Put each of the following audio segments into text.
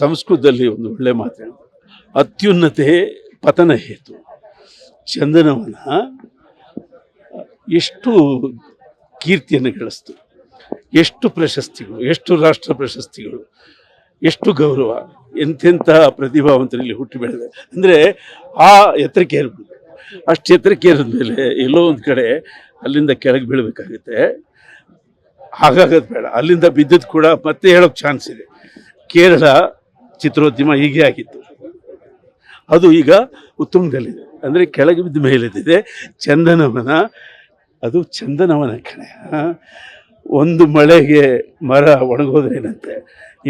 ಸಂಸ್ಕೃತದಲ್ಲಿ ಒಂದು ಒಳ್ಳೆ ಮಾತು. ಅತ್ಯುನ್ನತೆ ಪತನ ಹೇತು. ಚಂದನವನ ಎಷ್ಟು ಕೀರ್ತಿಯನ್ನು ಗಳಿಸ್ತು. ಎಷ್ಟು ಪ್ರಶಸ್ತಿಗಳು, ಎಷ್ಟು ರಾಷ್ಟ್ರ ಪ್ರಶಸ್ತಿಗಳು, ಎಷ್ಟು ಗೌರವ ಎಂತೆಂಥ ಪ್ರತಿಭಾವಂತರಲ್ಲಿ ಹುಟ್ಟಿ ಬೆಳೆದ. ಅಂದರೆ ಆ ಎತ್ತರಕ್ಕೆ ಏರ್ಬೋದು ಅಷ್ಟು ಎತ್ತರಕ್ಕೆ ಏರಿದ ಮೇಲೆ ಎಲ್ಲೋ ಒಂದು ಕಡೆ ಅಲ್ಲಿಂದ ಕೆಳಗೆ ಬೀಳಬೇಕಾಗುತ್ತೆ. ಹಾಗಾಗೋದು ಬೇಡ. ಅಲ್ಲಿಂದ ಬಿದ್ದದ್ದು ಕೂಡ ಮತ್ತೆ ಹೇಳೋಕ್ಕೆ ಚಾನ್ಸ್ ಇದೆ. ಕೇರಳ ಚಿತ್ರೋದ್ಯಮ ಹೀಗೆ ಆಗಿತ್ತು. ಅದು ಈಗ ಉತ್ತುಂಗದಲ್ಲಿದೆ. ಅಂದರೆ ಕೆಳಗೆ ಬಿದ್ದ ಮೇಲೆದ್ದಿದೆ. ಚಂದನವನ, ಅದು ಚಂದನವನ ಕಣೆ. ಒಂದು ಮಳೆಗೆ ಮರ ಒಣಗೋದ್ರೇನಂತೆ,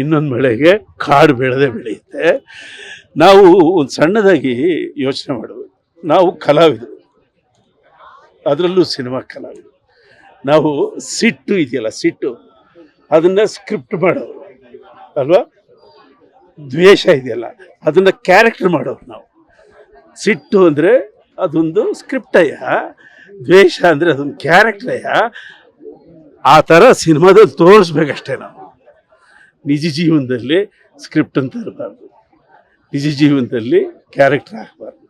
ಇನ್ನೊಂದು ಮಳೆಗೆ ಕಾಡು ಬೆಳೆದೇ ಬೆಳೆಯುತ್ತೆ. ನಾವು ಒಂದು ಸಣ್ಣದಾಗಿ ಯೋಚನೆ ಮಾಡಬೇಕು ನಾವು ಕಲಾವಿದರು. ಅದರಲ್ಲೂ ಸಿನಿಮಾ ಕಲಾವಿದರು. ನಾವು ಸಿಟ್ಟು ಇದೆಯಲ್ಲ, ಸಿಟ್ಟು. ಅದನ್ನು ಸ್ಕ್ರಿಪ್ಟ್ ಮಾಡೋರು. ಅಲ್ವಾ? ದ್ವೇಷ ಇದೆಯಲ್ಲ ಅದನ್ನು ಕ್ಯಾರೆಕ್ಟರ್ ಮಾಡೋರು ನಾವು. ಸಿಟ್ಟು ಅಂದರೆ ಅದೊಂದು ಸ್ಕ್ರಿಪ್ಟಯ್ಯ ದ್ವೇಷ ಅಂದರೆ ಅದೊಂದು ಕ್ಯಾರೆಕ್ಟರಯ್ಯ ಆ ಥರ ಸಿನಿಮಾದಲ್ಲಿ ತೋರಿಸ್ಬೇಕಷ್ಟೇ ನಾವು. ನಿಜ ಜೀವನದಲ್ಲಿ ಸ್ಕ್ರಿಪ್ಟ್ ಅಂತ ಇರಬಾರ್ದು. ನಿಜ ಜೀವನದಲ್ಲಿ ಕ್ಯಾರೆಕ್ಟರ್ ಆಗಬಾರ್ದು.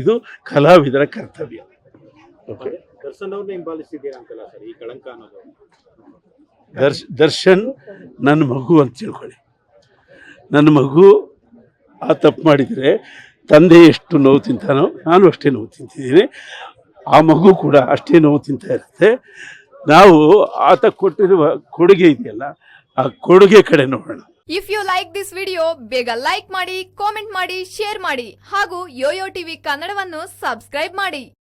ಇದು ಕಲಾವಿದರ ಕರ್ತವ್ಯ. ಓಕೆ ದರ್ಶನ್ ನನ್ನ ಮಗು ಅಂತ ತಿಳ್ಕೊಳ್ಳಿ. ನನ್ನ ಮಗು ಆ ತಪ್ಪು ಮಾಡಿದರೆ ತಂದೆ ಎಷ್ಟು ನೋವು ತಿಂತಾನೋ ನಾನು ಅಷ್ಟೇ ನೋವು ತಿಂತಿದ್ದೀನಿ. ಆ ಮಗು ಕೂಡ ಅಷ್ಟೇ ನೋವು ತಿಂತಾ ಇರುತ್ತೆ. ನಾವು ಆತ ಕೊಟ್ಟಿರುವ ಕೊಡುಗೆ ಇದೆಯಲ್ಲ, ಆ ಕೊಡುಗೆ ಕಡೆ ನೋಡೋಣ. If you like this video ಬೇಗ ಲೈಕ್ ಮಾಡಿ ಕಾಮೆಂಟ್ ಮಾಡಿ ಶೇರ್ ಮಾಡಿ ಹಾಗೂ ಯೋಯೋ ಟಿವಿ ಕನ್ನಡವನ್ನು ಸಬ್ಸ್ಕ್ರೈಬ್ ಮಾಡಿ.